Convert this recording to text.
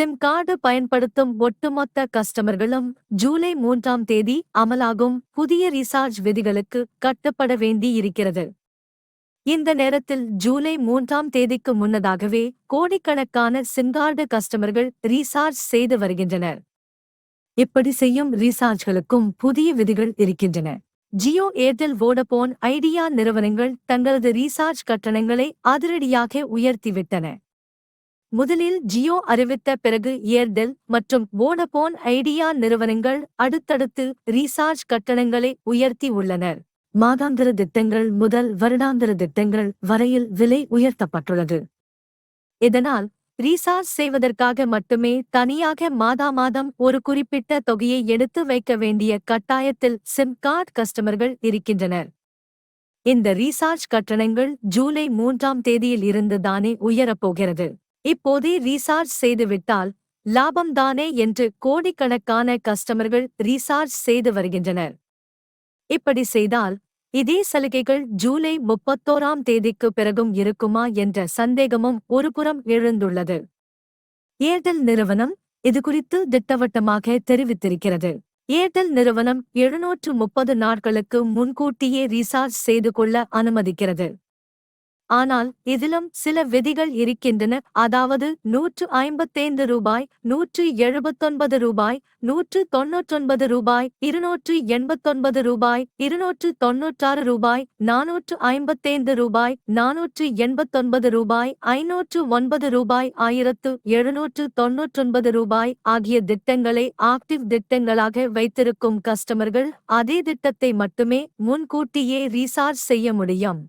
Sim card பயன்படுத்தும் ஒட்டுமொத்த கஸ்டமர்களும் ஜூலை மூன்றாம் தேதி அமலாகும் புதிய ரீசார்ஜ் விதிகளுக்கு கட்டுப்பட வேண்டியிருக்கிறது. இந்த நேரத்தில் ஜூலை மூன்றாம் தேதிக்கு முன்னதாகவே கோடிக்கணக்கான சிம் கார்டு கஸ்டமர்கள் ரீசார்ஜ் செய்து வருகின்றனர். இப்படி செய்யும் ரீசார்ஜ்களுக்கும் புதிய விதிகள் இருக்கின்றன. ஜியோ ஏர்டெல் வோடபோன் ஐடியா நிறுவனங்கள் தங்களது ரீசார்ஜ் கட்டணங்களை அதிரடியாக உயர்த்திவிட்டன. முதலில் ஜியோ அறிவித்த பிறகு ஏர்டெல் மற்றும் வோடபோன் ஐடியா நிறுவனங்கள் அடுத்தடுத்து ரீசார்ஜ் கட்டணங்களை உயர்த்தி உள்ளனர். மாதாந்திர திட்டங்கள் முதல் வருடாந்திர திட்டங்கள் வரையில் விலை உயர்த்தப்பட்டுள்ளது. இதனால் ரீசார்ஜ் செய்வதற்காக மட்டுமே தனியாக மாதா மாதம் ஒரு குறிப்பிட்ட தொகையை எடுத்து வைக்க வேண்டிய கட்டாயத்தில் சிம் கார்டு கஸ்டமர்கள் இருக்கின்றனர். இந்த ரீசார்ஜ் கட்டணங்கள் ஜூலை மூன்றாம் தேதியில் இருந்து தானே உயரப்போகிறது இப்போதே ரீசார்ஜ் செய்துவிட்டால் லாபம்தானே என்று கோடிக்கணக்கான கஸ்டமர்கள் ரீசார்ஜ் செய்து வருகின்றனர். இப்படி செய்தால் இதே சலுகைகள் ஜூலை முப்பத்தோராம் தேதிக்கு பிறகும் இருக்குமா என்ற சந்தேகமும் ஒருபுறம் எழுந்துள்ளது. ஏர்டெல் நிறுவனம் இதுகுறித்து திட்டவட்டமாக தெரிவித்திருக்கிறது. ஏர்டெல் நிறுவனம் எழுநூற்று முப்பது நாட்களுக்கு முன்கூட்டியே ரீசார்ஜ் செய்து கொள்ள அனுமதிக்கிறது. ஆனால் இதிலும் சில விதிகள் இருக்கின்றன. அதாவது நூற்று ஐம்பத்தைந்து ரூபாய் நூற்று எழுபத்தொன்பது ரூபாய் நூற்று தொன்னூற்றொன்பது ரூபாய் இருநூற்று எண்பத்தொன்பது ரூபாய் இருநூற்று தொன்னூற்றாறு ரூபாய் நானூற்று ஐம்பத்தைந்து ரூபாய் நானூற்று எண்பத்தொன்பது ரூபாய் ஐநூற்று ஒன்பது ரூபாய் ஆயிரத்து எழுநூற்று தொன்னூற்றொன்பது ரூபாய் ஆகிய திட்டங்களை ஆக்டிவ் திட்டங்களாக வைத்திருக்கும் கஸ்டமர்கள் அதே திட்டத்தை மட்டுமே முன்கூட்டியே ரீசார்ஜ் செய்ய முடியும்.